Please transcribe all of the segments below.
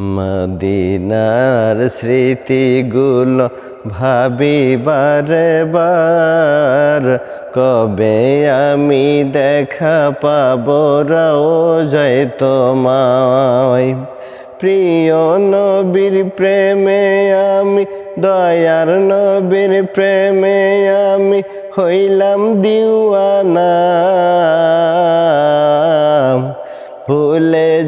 মদিনার স্মৃতিগুলো ভাবি বারে বার কবে আমি দেখা পাব রাও যায় তোমায়? প্রিয় নবীর প্রেমে আমি, দয়ার নবীর প্রেমে আমি হইলাম দিওয়ানা।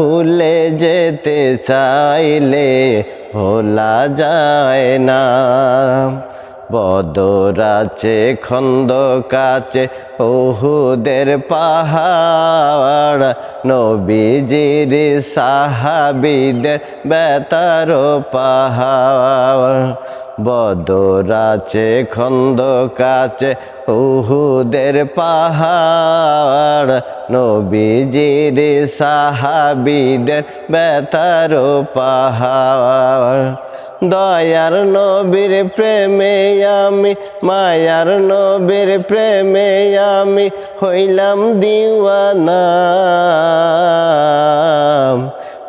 ভুলে যেতে চাইলে ভোলা যায় না। বদরাচে খন্দ কাছে ওহুদের পাহাড়। নবীজির সাহাবিদের বেতার পাহাড়। বদরাচে, খন্দ কাছে উহুদের পাহাড়। নবীজির সাহাবিদের বেতার পাহাড়। দয়ার নবীর প্রেমে আমি, মায়ার নবীর প্রেমে আমি হইলাম দিওয়ানা।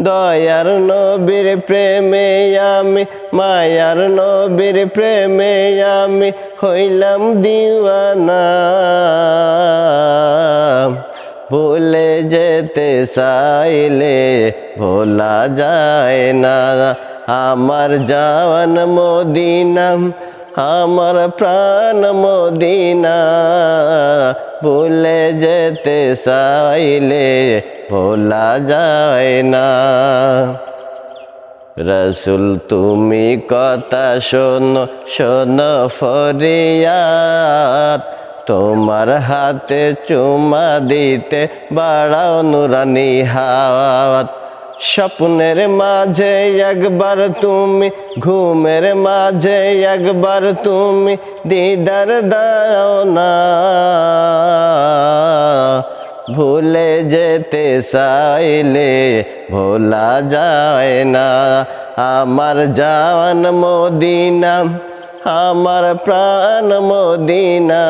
দয়ার নবীর প্রেমে আমি, মায়ার নবীর প্রেমে আমি হইলাম দিওয়ানা। ভুলে যেতে চাইলে ভোলা যায় না। আমার জান মদিনা আমার প্রাণ মদিনা ভুলে যেতে চাইলে ভোলা যায় না। রসুল, তুমি কথা শোনো শোনো ফরিয়াত তোমার হাতে চুমা দিতে বাড়াও নুরানি হাওয়াত স্বপ্নের মাঝে একবার তুমি, ঘুমের মাঝে একবার তুমি, দিদার দাও না। ভুলে যেতে চাইলে ভোলা যায় না। আমার জান মদিনা, আমার প্রাণ মদিনা।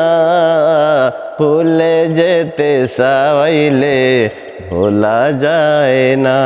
ভুলে যেতে চাইলে ভোলা যায় না।